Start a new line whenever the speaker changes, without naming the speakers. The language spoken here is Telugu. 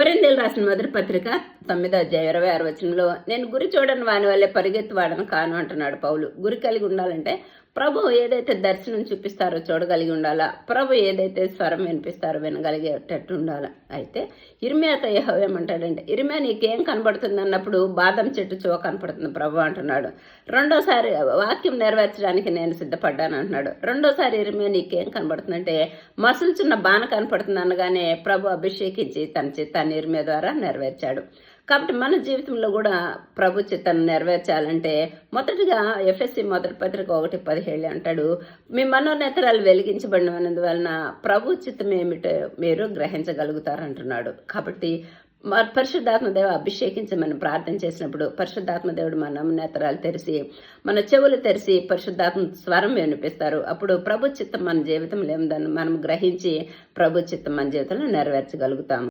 కొరిందీలు రాసిన మొదటి పత్రిక తొమ్మిదో అధ్యాయ ఇరవై ఆరు వచనంలో నేను గురి చూడని వాని వల్లే పరిగెత్తి వాడను కాను అంటున్నాడు పౌలు. గురి కలిగి ఉండాలంటే ప్రభు ఏదైతే దర్శనం చూపిస్తారో చూడగలిగి ఉండాలా? ప్రభు ఏదైతే స్వరం వినిపిస్తారో వినగలిగేటట్టు ఉండాలా? అయితే ఇర్మియాతో యెహోవా ఏమంటాడంటే ఇర్మియా నీకేం కనబడుతుంది అన్నప్పుడు బాదం చెట్టు చో కనపడుతుంది ప్రభు అంటున్నాడు. రెండోసారి వాక్యం నెరవేర్చడానికి నేను సిద్ధపడ్డాను అంటున్నాడు. రెండోసారి ఇర్మియా నీకేం కనబడుతుందంటే మసులుచున్న బాణ కనపడుతుంది అనగానే ప్రభు అభిషేకించి తన చిత్తాన్ని ఇర్మియా ద్వారా నెరవేర్చాడు. కాబట్టి మన జీవితంలో కూడా ప్రభు చిత్తాన్ని నెరవేర్చాలంటే మొదటిగా ఎఫ్ఎస్సి మొదటి పత్రిక ఒకటి పదిహేళ్ళు అంటాడు మీ మనోనేతరాలు వెలిగించబడినందువలన ప్రభు చిత్తం ఏమిటో మీరు గ్రహించగలుగుతారు అంటున్నాడు కాబట్టి మ- అభిషేకించమని ప్రార్థన చేసినప్పుడు పరిశుద్ధాత్మ దేవుడు మన నేత్రాలు తెరిచి మన చెవులు తెరిచి పరిశుద్ధాత్మ స్వరం వినిపిస్తారు. అప్పుడు ప్రభు చిత్తం మన జీవితంలో ఏమిదని మనం గ్రహించి ప్రభు చిత్తం మన జీవితంలో నెరవేర్చగలుగుతాం